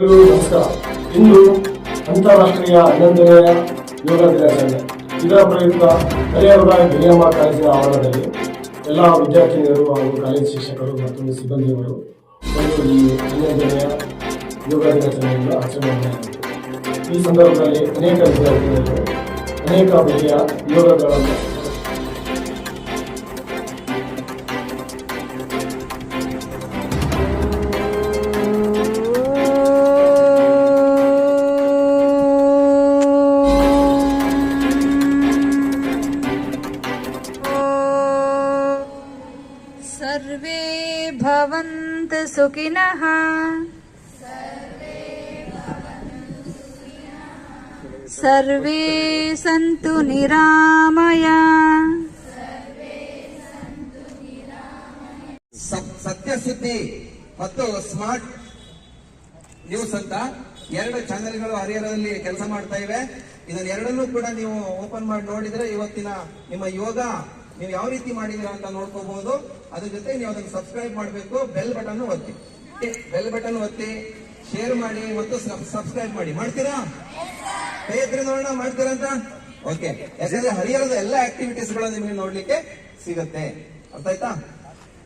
ಇಂದು ಅಂತಾರಾಷ್ಟ್ರೀಯ ಹನ್ನೊಂದನೆಯ ಯೋಗ ದಿನಾಚರಣೆ. ಇದರ ಪ್ರಯುಕ್ತ ಹರಿಹರದ ಗಿರಿಯಮ್ಮ ಕಾಲೇಜಿನ ಆವರಣದಲ್ಲಿ ಎಲ್ಲ ವಿದ್ಯಾರ್ಥಿನಿಯರು ಹಾಗೂ ಕಾಲೇಜು ಶಿಕ್ಷಕರು ಮತ್ತು ಸಿಬ್ಬಂದಿಗಳು ಒಂದು ಈ ಹನ್ನೊಂದನೆಯ ಯೋಗ ದಿನಾಚರಣೆಯನ್ನು ಆಚರಣೆ ಮಾಡಿದರು ಈ ಸಂದರ್ಭದಲ್ಲಿ ಅನೇಕ ವಿದ್ಯಾರ್ಥಿನಿಯರು ಅನೇಕ ಬಗೆಯ ಯೋಗಗಳನ್ನು सर्वे भवन्तु सुखिनः सर्वे सन्तु निरामया ಸತ್- ಸತ್ಯ ಸುದ್ದಿ ಮತ್ತು ಸ್ಮಾರ್ಟ್ ನ್ಯೂಸ್ ಅಂತ ಎರಡು ಚಾನೆಲ್ಗಳು ಹರಿಹರದಲ್ಲಿ ಕೆಲಸ ಮಾಡ್ತಾ ಇವೆ ಇದನ್ನ ಎರಡನ್ನೂ ಕೂಡ ನೀವು ಓಪನ್ ಮಾಡಿ ನೋಡಿದ್ರೆ ಇವತ್ತಿನ ನಿಮ್ಮ ಯೋಗ ನೀವು ಯಾವ ರೀತಿ ಮಾಡಿದೀರಾ ಅಂತ ನೋಡ್ಕೋಬಹುದು ಅದ್ರ ಜೊತೆ ನೀವು ಅದನ್ನು ಸಬ್ಸ್ಕ್ರೈಬ್ ಮಾಡಬೇಕು ಬೆಲ್ ಬಟನ್ ಒತ್ತಿ. ಬೆಲ್ ಬಟನ್ ಒತ್ತಿ ಶೇರ್ ಮಾಡಿ ಮತ್ತು ಸಬ್ಸ್ಕ್ರೈಬ್ ಮಾಡಿ. ಮಾಡ್ತೀರಾ? ಹೇಗಿದ್ರೆ ನೋಡೋಣ, ಮಾಡ್ತೀರಾ ಅಂತ? ಓಕೆ, ಯಾಕಂದ್ರೆ ಹರಿಹರದ ಎಲ್ಲ ಆಕ್ಟಿವಿಟೀಸ್ಗಳು ನಿಮಗೆ ನೋಡ್ಲಿಕ್ಕೆ ಸಿಗುತ್ತೆ. ಅರ್ಥ ಆಯ್ತಾ?